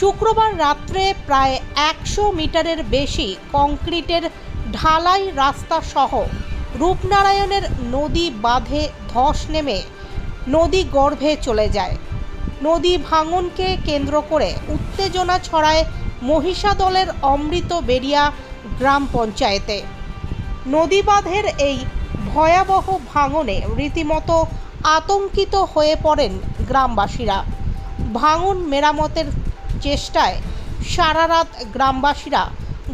শুক্রবার রাত্রে প্রায় একশো মিটারের বেশি কংক্রিটের ঢালাই রাস্তা সহ রূপনারায়ণের নদী বাঁধে ধস নেমে নদী গর্ভে চলে যায়। নদী ভাঙনকে কেন্দ্র করে উত্তেজনা ছড়ায় মহিষাদলের অমৃত বেরিয়া গ্রাম পঞ্চায়েতে। নদী বাঁধের এই ভয়াবহ ভাঙনে রীতিমতো আতঙ্কিত হয়ে পড়েন গ্রামবাসীরা। ভাঙন মেরামতের চেষ্টায় সারা রাত গ্রামবাসীরা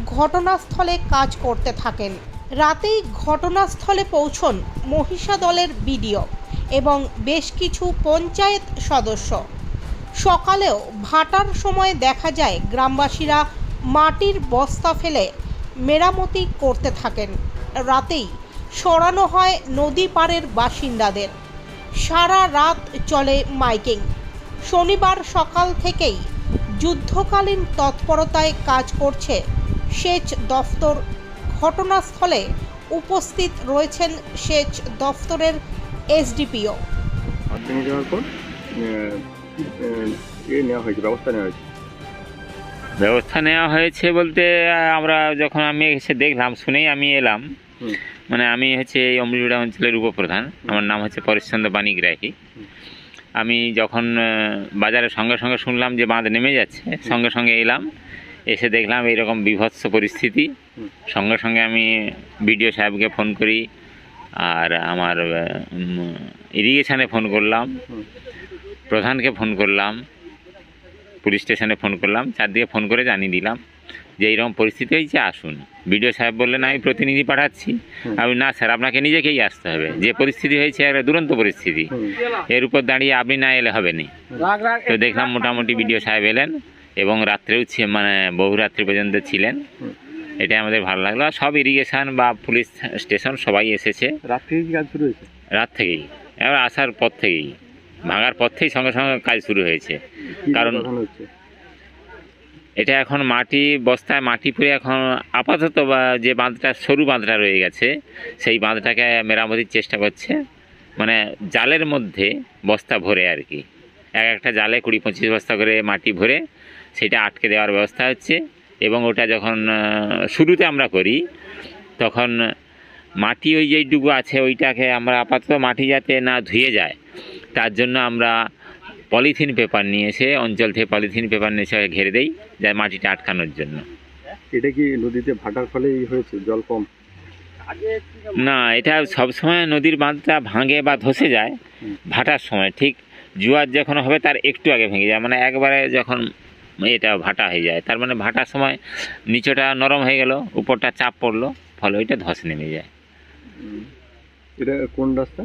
ঘটনাস্থলে কাজ করতে থাকেন। রাতেই ঘটনাস্থলে পৌঁছন মহিষাদলের বিডিও এবং বেশ কিছু পঞ্চায়েত সদস্য। সকালেও ভাটার সময় দেখা যায় গ্রামবাসীরা মাটির বস্তা ফেলে মেরামতি করতে থাকেন। রাতেই সরানো হয় নদী পাড়ের বাসিন্দাদের। সারা রাত চলে মাইকিং। শনিবার সকাল থেকেই যুদ্ধকালীন তৎপরতায় কাজ করছে। সেচ দফতর ঘটনাস্থলে উপস্থিত রয়েছেন সেচ দফতরের এসডিপিও। ভেঙে যাওয়ার পর আহ, আহ, নেওয়া হয়েছে ব্যবস্থা নেওয়া হয়েছে। ব্যবস্থা নেওয়া হয়েছে বলতে আমরা যখন আমি এসে দেখলাম শুনেই আমি এলাম। মানে আমি হচ্ছে এই অমৃতবিড়া অঞ্চলের উপপ্রধান। আমার নাম হচ্ছে পরেশচন্দ্র বাণিগ্রাহী আমি যখন আহ, বাজারের সঙ্গে সঙ্গে শুনলাম যে বাঁধ নেমে যাচ্ছে সঙ্গে সঙ্গে এলাম এসে দেখলাম এইরকম বিভৎস পরিস্থিতি। সঙ্গে সঙ্গে আমি বিডিও সাহেবকে ফোন করি আর আমার ইরিগেশনে ফোন করলাম প্রধানকে ফোন করলাম পুলিশ স্টেশনে ফোন করলাম চারদিকে ফোন করে জানিয়ে দিলাম। যে এইরকম পরিস্থিতি হয়েছে আসুন। বিডিও সাহেব বললেন আমি প্রতিনিধি পাঠাচ্ছি। আমি না স্যার আপনাকে নিজেকেই আসতে হবে। যে পরিস্থিতি হয়েছে একটা দুরন্ত পরিস্থিতি। এর উপর দাঁড়িয়ে আপনি না এলে হবে না। তো দেখলাম মোটামুটি বিডিও সাহেব এলেন এবং রাত্রেও মানে বহু রাত্রি পর্যন্ত ছিলেন। এটাই আমাদের ভালো লাগল। আর সব ইরিগেশন বা পুলিশ স্টেশন সবাই এসেছে। রাত থেকে কাজ শুরু হয়েছে? রাত থেকেই। এবার আসার পর থেকেই। ভাঙার পর থেকেই সঙ্গে সঙ্গে কাজ শুরু হয়েছে। কারণ- এটা এখন মাটি বস্তায় মাটি পুরে এখন আপাতত বা যে বাঁধটা সরু বাঁধটা রয়ে গেছে, সেই বাঁধটাকে মেরামতির চেষ্টা করছে। মানে জালের মধ্যে বস্তা ভরে আর কি। এক একটা জালে কুড়ি পঁচিশ বস্তা করে মাটি ভরে সেটা আটকে দেওয়ার ব্যবস্থা হচ্ছে এবং ওটা যখন শুরুতে আমরা করি, তখন মাটি ওই যেইটুকু আছে ওইটাকে আমরা আপাতত মাটি যাতে না ধুয়ে যায়, তার জন্য আমরা পলিথিন পেপার নিয়ে এসে অঞ্চল থেকে পলিথিন পেপার নিয়ে এসে ঘিরে দেই যা মাটিটা আটকানোর জন্য। এটা কি নদীতে ভাটার ফলেই হয়েছে জল কম? না এটা সবসময় নদীর বাঁধটা ভাঙে বা ধসে যায় ভাটার সময়। ঠিক জোয়ার যখন হবে তার একটু আগে ভেঙে যায়। মানে একবারে যখন এটা ভাটা হয়ে যায় তার মানে ভাটার সময় নিচটা নরম হয়ে গেল উপরটা চাপ পড়ল ফলে ওইটা ধস নেমে যায়। এটা কোন রাস্তা?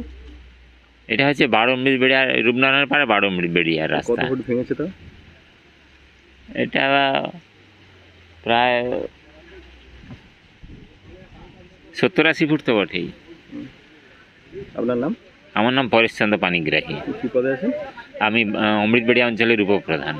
এটা হচ্ছে বারো মিল বেড়িয়ার রূপনারায়ণ পাড়ে বারো মিল বেড়িয়ার কত রাস্তা। ফুট ভেঙেছে তো এটা প্রায় সত্তর আশি ফুট তো বটেই। আপনার নাম? আমার নাম পরেশচন্দ্র পানিগ্রাহী। কি পদে আছেন? আমি অমৃতবেড়িয়া অঞ্চলের উপপ্রধান।